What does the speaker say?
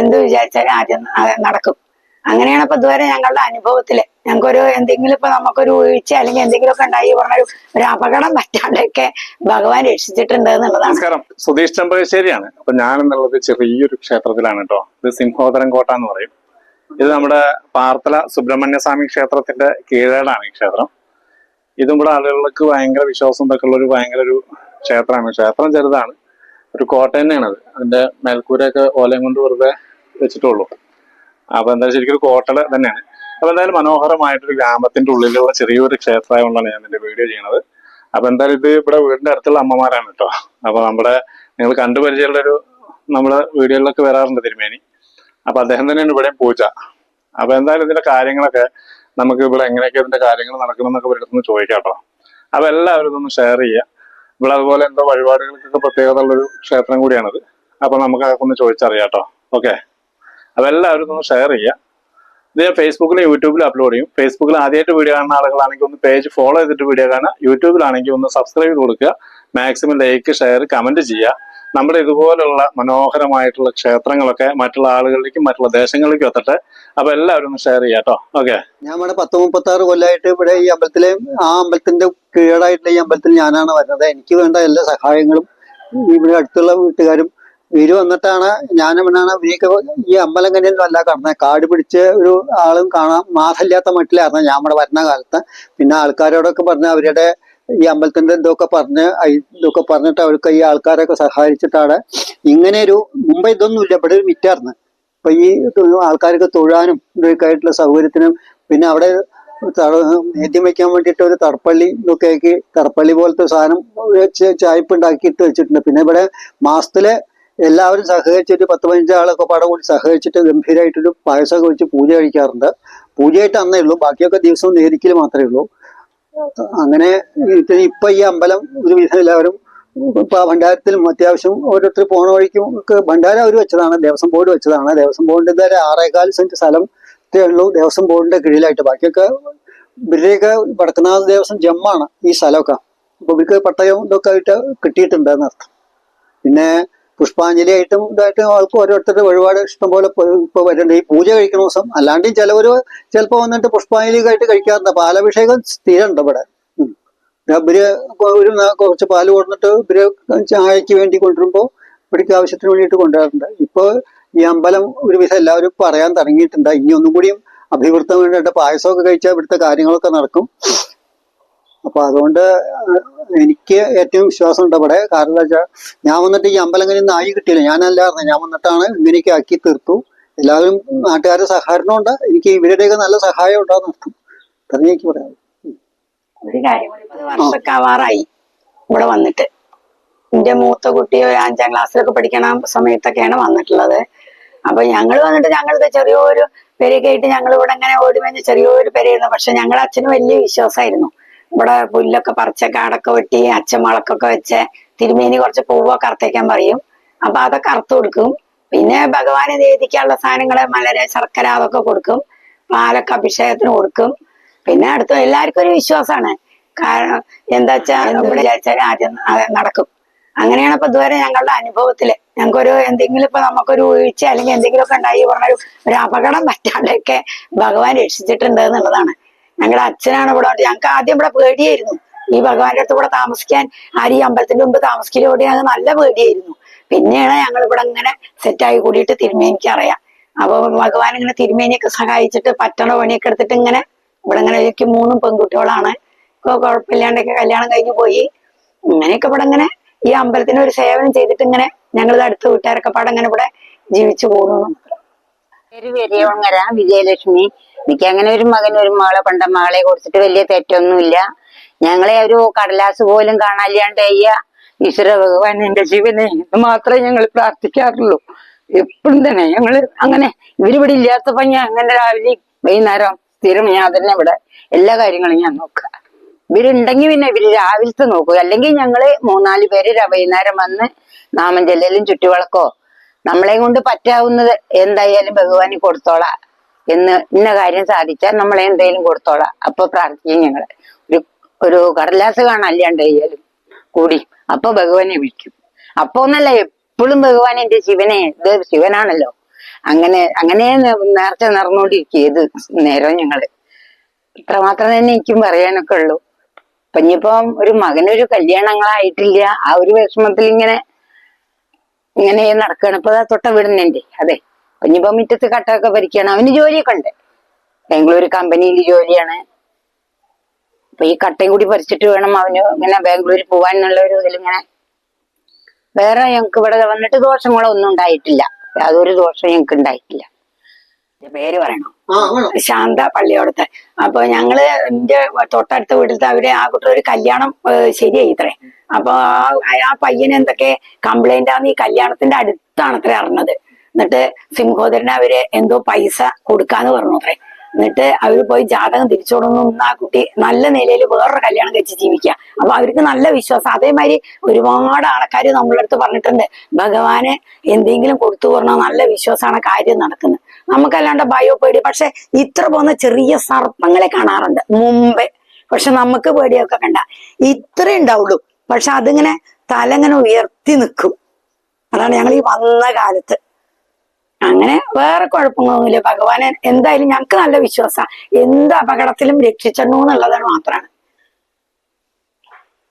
എന്ത് വിചാരിച്ചാലും ആദ്യം നടക്കും. അങ്ങനെയാണ് ഇപ്പൊ ഇതുവരെ ഞങ്ങളുടെ അനുഭവത്തിൽ. ഞങ്ങൾക്കൊരു എന്തെങ്കിലും ഇപ്പൊ നമുക്കൊരു വീഴ്ച അല്ലെങ്കിൽ എന്തെങ്കിലുമൊക്കെ ഉണ്ടായി പറഞ്ഞൊരു ഒരു അപകടം പറ്റാണ്ടൊക്കെ ഭഗവാൻ രക്ഷിച്ചിട്ടുണ്ട് എന്നുള്ളതാണ്. നമസ്കാരം. സുധീഷ് ചെമ്പകശ്ശേരിയാണ് അപ്പൊ ഞാൻ എന്നുള്ളത് ചെറിയൊരു ക്ഷേത്രത്തിലാണ് കേട്ടോ. ഇത് സിംഹോദരം കോട്ട എന്ന് പറയും. ഇത് നമ്മുടെ പാർത്തല സുബ്രഹ്മണ്യ സ്വാമി ക്ഷേത്രത്തിന്റെ കീഴേടാണ് ഈ ക്ഷേത്രം. ഇതും കൂടെ ആളുകൾക്ക് ഭയങ്കര വിശ്വാസം ഇതൊക്കെ ഉള്ള ഒരു ഭയങ്കര ഒരു ക്ഷേത്രമാണ്. ക്ഷേത്രം ചെറുതാണ്. ഒരു കോട്ട തന്നെയാണ് അത്. അതിന്റെ മേൽക്കൂരയൊക്കെ ഓലയും കൊണ്ട് വെറുതെ വെച്ചിട്ടുള്ളൂ. അപ്പൊ എന്തായാലും ശരിക്കും ഒരു കോട്ട തന്നെയാണ്. അപ്പൊ എന്തായാലും മനോഹരമായിട്ടൊരു ഗ്രാമത്തിന്റെ ഉള്ളിലുള്ള ചെറിയൊരു ക്ഷേത്രമായതുകൊണ്ടാണ് ഞാൻ എന്റെ വീഡിയോ ചെയ്യണത്. അപ്പൊ എന്തായാലും ഇത് ഇവിടെ വീടിന്റെ അടുത്തുള്ള അമ്മമാരാണ് കേട്ടോ. അപ്പൊ നമ്മുടെ നിങ്ങൾ കണ്ടുപരിചയമുള്ള ഒരു നമ്മുടെ വീഡിയോയിലൊക്കെ വരാറുണ്ട് തിരുമേനി. അപ്പൊ അദ്ദേഹം തന്നെയാണ് ഇവിടെ പൂജ. അപ്പൊ എന്തായാലും ഇതിന്റെ കാര്യങ്ങളൊക്കെ നമുക്ക് ഇവിടെ എങ്ങനെയൊക്കെ ഇതിന്റെ കാര്യങ്ങൾ നടക്കണമെന്നൊക്കെ ഇവരുടെ ഒന്ന് ചോദിക്കാം കേട്ടോ. അപ്പൊ എല്ലാവരും ഇതൊന്ന് ഷെയർ ചെയ്യുക. ഇവിടെ അതുപോലെ എന്തോ വഴിപാടുകൾക്കൊക്കെ പ്രത്യേകത ഉള്ളൊരു ക്ഷേത്രം കൂടിയാണത്. അപ്പൊ നമുക്ക് അതൊക്കെ ഒന്ന് ചോദിച്ചറിയാം കേട്ടോ ഓക്കെ അപ്പൊ എല്ലാവരും ഇതൊന്ന് ഷെയർ ചെയ്യുക. ഇത് ഞാൻ ഫേസ്ബുക്കിലും യൂട്യൂബിലും അപ്ലോഡ് ചെയ്യും. ഫേസ്ബുക്കിൽ ആദ്യമായിട്ട് വീഡിയോ കാണുന്ന ആളുകളാണെങ്കിൽ ഒന്ന് പേജ് ഫോളോ ചെയ്തിട്ട് വീഡിയോ കാണുക. യൂട്യൂബിലാണെങ്കിൽ ഒന്ന് സബ്സ്ക്രൈബ് ചെയ്ത് കൊടുക്കുക. മാക്സിമം ലൈക്ക് ഷെയർ കമന്റ് ചെയ്യുക. നമ്മുടെ ഇതുപോലുള്ള മനോഹരമായിട്ടുള്ള ക്ഷേത്രങ്ങളൊക്കെ മറ്റുള്ള ആളുകളിലേക്കും മറ്റുള്ള ദേശങ്ങളിലേക്കും എത്തട്ടെ. അപ്പൊ എല്ലാവരും ഒന്ന് ഷെയർ ചെയ്യാം ഓക്കെ ഞാൻ ഇവിടെ പത്ത് മുപ്പത്തി ആറ് കൊല്ലമായിട്ട് ഇവിടെ ഈ അമ്പലത്തിലെ ആ അമ്പലത്തിന്റെ കീഴായിട്ടുള്ള ഈ അമ്പലത്തിൽ ഞാനാണ് വരുന്നത്. എനിക്ക് വേണ്ട എല്ലാ സഹായങ്ങളും ഇവിടെ അടുത്തുള്ള വീട്ടുകാരും ഇവർ വന്നിട്ടാണ് ഞാൻ ഇവിടെയാണ് ഇവരൊക്കെ ഈ അമ്പലം കണ്ടിയൊന്നും അല്ല കടന്നത് കാട് പിടിച്ച് ഒരു ആളും കാണാൻ മാസമില്ലാത്ത മട്ടിലായിരുന്നു ഞാൻ ഇവിടെ വരുന്ന കാലത്ത്. പിന്നെ ആൾക്കാരോടൊക്കെ പറഞ്ഞ അവരുടെ ഈ അമ്പലത്തിന്റെ ഇതൊക്കെ പറഞ്ഞ് ഇതൊക്കെ പറഞ്ഞിട്ട് അവർക്ക് ഈ ആൾക്കാരൊക്കെ സഹായിച്ചിട്ടാണ് ഇങ്ങനെ ഒരു മുമ്പ് ഇതൊന്നും ഇല്ല ഇവിടെ ഒരു മിറ്റാർന്ന് അപ്പൊ ഈ ആൾക്കാർക്ക് തൊഴാനും ഇതൊക്കെ ആയിട്ടുള്ള സൗകര്യത്തിനും പിന്നെ അവിടെ നേദ്യം വെക്കാൻ വേണ്ടിയിട്ട് ഒരു തറപ്പള്ളി ഇതൊക്കെ ആക്കി തറപ്പള്ളി പോലത്തെ സാധനം ചായ്പ് ഉണ്ടാക്കിയിട്ട് വെച്ചിട്ടുണ്ട്. പിന്നെ ഇവിടെ മാസത്തിൽ എല്ലാവരും സഹകരിച്ചിട്ട് പത്ത് പതിനഞ്ചാളൊക്കെ പടം കൂടി സഹകരിച്ചിട്ട് ഗംഭീരമായിട്ടൊരു പായസമൊക്കെ വെച്ച് പൂജ കഴിക്കാറുണ്ട്. പൂജയായിട്ട് അന്നേ ഉള്ളൂ ബാക്കിയൊക്കെ ദിവസവും നേരിക്കൽ മാത്രമേ ഉള്ളൂ. അങ്ങനെ ഇപ്പൊ ഈ അമ്പലം ഒരു വിധം എല്ലാവരും ഇപ്പൊ ഭണ്ഡാരത്തിലും അത്യാവശ്യം ഓരോരുത്തർ പോണ വഴിക്കും ഒക്കെ ഭണ്ഡാരം അവർ വെച്ചതാണ് ദേവസ്വം ബോർഡ് വെച്ചതാണ്. ദേവസ്വം ബോർഡിന്റെ ഇതുവരെ ആറേകാൽ സെന്റ് സ്ഥലം ഉള്ളൂ. ദേവസ്വം ബോർഡിന്റെ കീഴിലായിട്ട് ബാക്കിയൊക്കെ ഇവരുടെയൊക്കെ വടക്കനാഥ ദേവസ്വം ജമ്മാണ് ഈ സ്ഥലമൊക്കെ. അപ്പൊ ഇവർക്ക് പട്ടയം ഇതൊക്കെ ആയിട്ട് കിട്ടിയിട്ടുണ്ട് എന്നർത്ഥം. പിന്നെ പുഷ്പാഞ്ജലി ആയിട്ടും ഇതായിട്ടും ആൾക്ക് ഓരോരുത്തരുടെ വഴിപാട് ഇഷ്ടംപോലെ ഇപ്പൊ ഇപ്പൊ വരുന്നുണ്ട്. ഈ പൂജ കഴിക്കുന്ന ദിവസം അല്ലാണ്ട് ചിലവർ ചിലപ്പോൾ വന്നിട്ട് പുഷ്പാഞ്ജലി ആയിട്ട് കഴിക്കാറുണ്ട് പാലഭിഷേകം സ്ഥിരമുണ്ട് ഇവിടെ. ഇവർ ഒരു കുറച്ച് പാൽ കൊടുത്തിട്ട് ഇവർ ചായക്ക് വേണ്ടി കൊണ്ടുവരുമ്പോൾ ഇവിടേക്ക് ആവശ്യത്തിന് വേണ്ടിയിട്ട് കൊണ്ടുവരാറുണ്ട്. ഇപ്പൊ ഈ അമ്പലം ഒരുവിധം എല്ലാവരും പറയാൻ തുടങ്ങിയിട്ടുണ്ട്. ഇനി ഒന്നും കൂടിയും അഭിവൃദ്ധം വേണ്ടിയിട്ട് പായസമൊക്കെ കഴിച്ചാൽ ഇവിടുത്തെ കാര്യങ്ങളൊക്കെ നടക്കും. അപ്പൊ അതുകൊണ്ട് എനിക്ക് ഏറ്റവും വിശ്വാസമുണ്ട് ഇവിടെ. കാരണം എന്താ വെച്ചാൽ ഞാൻ വന്നിട്ട് ഈ അമ്പലങ്ങളിൽ നിന്ന് ആയി കിട്ടിയില്ല. ഞാനല്ലായിരുന്നു ഞാൻ വന്നിട്ടാണ് ഇങ്ങനെയൊക്കെ ആക്കി തീർത്തു. എല്ലാവരും നാട്ടുകാരുടെ സഹകരണമുണ്ട്. എനിക്ക് ഇവരുടെയൊക്കെ നല്ല സഹായം ഉണ്ടാകുന്ന അർത്ഥം അത്രയും എനിക്ക് പറയാം ഒരു ഇവിടെ വന്നിട്ട്. എന്റെ മൂത്ത കുട്ടി അഞ്ചാം ക്ലാസ്സിലൊക്കെ പഠിക്കണ സമയത്തൊക്കെയാണ് വന്നിട്ടുള്ളത്. അപ്പൊ ഞങ്ങൾ വന്നിട്ട് ഞങ്ങളുടെ ചെറിയൊരു പെരയൊക്കെ ആയിട്ട് ഞങ്ങൾ ഇവിടെ ഇങ്ങനെ ഓടി വന്ന് ചെറിയൊരു പെരയായിരുന്നു. പക്ഷെ ഞങ്ങളുടെ അച്ഛന് വലിയ വിശ്വാസമായിരുന്നു. ഇവിടെ പുല്ലൊക്കെ പറിച്ച കാടൊക്കെ വെട്ടി അച്ഛമുളക്കൊക്കെ വെച്ച് തിരുമേനി കുറച്ച് പൂവൊക്കെ അറുത്തേക്കാൻ പറയും. അപ്പൊ അതൊക്കെ അറുത്ത് കൊടുക്കും. പിന്നെ ഭഗവാനെ നേദിക്കാനുള്ള സാധനങ്ങൾ മലര് ശർക്കര അതൊക്കെ കൊടുക്കും. പാലൊക്കെ അഭിഷേകത്തിന് കൊടുക്കും. പിന്നെ അടുത്ത എല്ലാവർക്കും ഒരു വിശ്വാസമാണ്. കാരണം എന്താ വെച്ചാൽ വിചാരിച്ചാൽ ആദ്യം നടക്കും. അങ്ങനെയാണ് ഇപ്പൊ ഇതുവരെ ഞങ്ങളുടെ അനുഭവത്തിൽ. ഞങ്ങൾക്കൊരു എന്തെങ്കിലും ഇപ്പൊ നമുക്കൊരു വീഴ്ച അല്ലെങ്കിൽ എന്തെങ്കിലുമൊക്കെ ഉണ്ടായി പറഞ്ഞ ഒരു- ഒരു അപകടം പറ്റാണ്ടൊക്കെ ഭഗവാൻ രക്ഷിച്ചിട്ടുണ്ട് എന്നുള്ളതാണ്. ഞങ്ങളുടെ അച്ഛനാണ് ഇവിടെ. ഞങ്ങൾക്ക് ആദ്യം ഇവിടെ പേടിയായിരുന്നു. ഈ ഭഗവാന്റെ അടുത്ത് ഇവിടെ താമസിക്കാൻ ആര് ഈ അമ്പലത്തിന്റെ മുമ്പ് താമസിക്കലോട് ഞങ്ങൾ നല്ല പേടിയായിരുന്നു. പിന്നെയാണ് ഞങ്ങൾ ഇവിടെ ഇങ്ങനെ സെറ്റായി കൂടിയിട്ട് തിരുമേനിക്ക് അറിയാം. അപ്പൊ ഭഗവാൻ ഇങ്ങനെ തിരുമേനിയൊക്കെ സഹായിച്ചിട്ട് പറ്റണ പണിയൊക്കെ എടുത്തിട്ട് ഇങ്ങനെ ഇവിടെ ഇങ്ങനെ എനിക്ക് മൂന്നും പെൺകുട്ടികളാണ്. ഇപ്പൊ കുഴപ്പമില്ലാണ്ടൊക്കെ കല്യാണം കഴിഞ്ഞു പോയി. ഇങ്ങനെയൊക്കെ ഇവിടെ ഇങ്ങനെ ഈ അമ്പലത്തിന് ഒരു സേവനം ചെയ്തിട്ട് ഇങ്ങനെ ഞങ്ങൾ അടുത്ത വീട്ടുകാരൊക്കെ പാടെ ഇങ്ങനെ ഇവിടെ ജീവിച്ചു പോകുന്നു. പേര് പെരിയവങ്ങര വിജയലക്ഷ്മി. എനിക്ക് അങ്ങനെ ഒരു മകൻ ഒരു മകളെ പണ്ട മകളെ കുറിച്ചിട്ട് വലിയ തെറ്റൊന്നുമില്ല. ഞങ്ങളെ ഒരു കടലാസ് പോലും കാണാല്ലാണ്ട് അയ്യ. ഈശ്വര ഭഗവാൻ എന്റെ ജീവനെ മാത്രമേ ഞങ്ങൾ പ്രാർത്ഥിക്കാറുള്ളൂ. എപ്പോഴും തന്നെ ഞങ്ങൾ അങ്ങനെ ഇവരിവിടെ ഇല്ലാത്തപ്പോ ഞാൻ അങ്ങനെ രാവിലെ വൈകുന്നേരം സ്ഥിരം ഞാൻ തന്നെ ഇവിടെ എല്ലാ കാര്യങ്ങളും ഞാൻ നോക്കുക. ഇവരുണ്ടെങ്കിൽ പിന്നെ ഇവർ രാവിലത്തെ നോക്കുക. അല്ലെങ്കിൽ ഞങ്ങൾ മൂന്നാൽ പേര് വൈകുന്നേരം വന്ന് നാമം ചെല്ലലും ചുറ്റുവിളക്കോ നമ്മളെ കൊണ്ട് പറ്റാവുന്നത് എന്തായാലും ഭഗവാന് കൊടുത്തോളാം എന്ന് ഇന്ന കാര്യം സാധിച്ചാൽ നമ്മളെ എന്തെങ്കിലും കൊടുത്തോളാം. അപ്പൊ പ്രാർത്ഥിക്കും ഞങ്ങൾ ഒരു ഒരു കടലാസ് കാണാല്ലാണ്ട് ചെയ്യാലും കൂടി. അപ്പൊ ഭഗവാനെ വിളിക്കും. അപ്പൊ ഒന്നല്ല എപ്പോഴും ഭഗവാൻ എന്റെ ശിവനെ ഇത് ശിവനാണല്ലോ. അങ്ങനെ അങ്ങനെ നേർച്ച നടന്നുകൊണ്ടിരിക്കുക ഇത് നേരം ഞങ്ങൾ. ഇത്ര മാത്രം തന്നെ എനിക്കും പറയാനൊക്കെ ഉള്ളൂ. ഇപ്പൊ ഇനിയിപ്പം ഒരു മകനൊരു കല്യാണങ്ങളായിട്ടില്ല ആ ഒരു വിഷമത്തിൽ ഇങ്ങനെ ഇങ്ങനെ നടക്കുകയാണ് ഇപ്പൊ തൊട്ട വീടുന്നുണ്ട് അതെ. ഇനിയിപ്പോ മുറ്റത്ത് കട്ടൊക്കെ ഭരിക്കുകയാണ് അവന് ജോലിയൊക്കെ ഉണ്ട്. ബാംഗ്ലൂർ കമ്പനിയിൽ ജോലിയാണ്. അപ്പൊ ഈ കട്ടയും കൂടി പറിച്ചിട്ട് വേണം അവന് ഇങ്ങനെ ബാംഗ്ലൂരിൽ പോവാൻ എന്നുള്ള ഒരു ഇതിലിങ്ങനെ വേറെ ഞങ്ങൾക്ക് ഇവിടെ വന്നിട്ട് ദോഷങ്ങളോ ഒന്നും ഉണ്ടായിട്ടില്ല. യാതൊരു ദോഷം ഞങ്ങൾക്ക് ഉണ്ടായിട്ടില്ല. പേര് പറയണോ? ശാന്ത പള്ളിയോടത്തെ. അപ്പൊ ഞങ്ങൾ എന്റെ തൊട്ടടുത്ത വീട്ടിലത്തെ അവർ ആ കുട്ടി ഒരു കല്യാണം ശരിയായിത്രേ ശരിയായി ഇത്രേ. അപ്പൊ ആ ആ പയ്യന് എന്തൊക്കെ കംപ്ലൈന്റ് ആണ് ഈ കല്യാണത്തിന്റെ അടുത്താണ് അത്ര അറിഞ്ഞത്. എന്നിട്ട് സിംഹോദരനെ അവർ എന്തോ പൈസ കൊടുക്കാന്ന് പറഞ്ഞു അത്രേ. എന്നിട്ട് അവർ പോയി ജാതകം തിരിച്ചോടുന്നു. ആ കുട്ടി നല്ല നിലയിൽ വേറൊരു കല്യാണം കഴിച്ച് ജീവിക്കുക അപ്പൊ അവർക്ക് നല്ല വിശ്വാസം. അതേമാതിരി ഒരുപാട് ആൾക്കാർ നമ്മളെ അടുത്ത് പറഞ്ഞിട്ടുണ്ട്. ഭഗവാന് എന്തെങ്കിലും കൊടുത്തു പറഞ്ഞാൽ നല്ല വിശ്വാസമാണ് കാര്യം നടക്കുന്നത്. നമുക്കല്ലാണ്ട് ബയോ പേടി പക്ഷെ ഇത്ര പോകുന്ന ചെറിയ സർപ്പങ്ങളെ കാണാറുണ്ട്. മുമ്പേ. പക്ഷെ നമുക്ക് പേടിയൊക്കെ കണ്ട ഇത്രേ ഉണ്ടാവുള്ളൂ. പക്ഷെ അതിങ്ങനെ തല ഇങ്ങനെ ഉയർത്തി നിൽക്കും. അതാണ് ഞങ്ങൾ ഈ വന്ന കാലത്ത്. അങ്ങനെ വേറെ കുഴപ്പങ്ങളൊന്നുമില്ല. ഭഗവാനെ എന്തായാലും ഞങ്ങൾക്ക് നല്ല വിശ്വാസമാണ്. എന്ത് അപകടത്തിലും രക്ഷിച്ചെണ്ണു എന്നുള്ളതാണ് മാത്രമാണ്.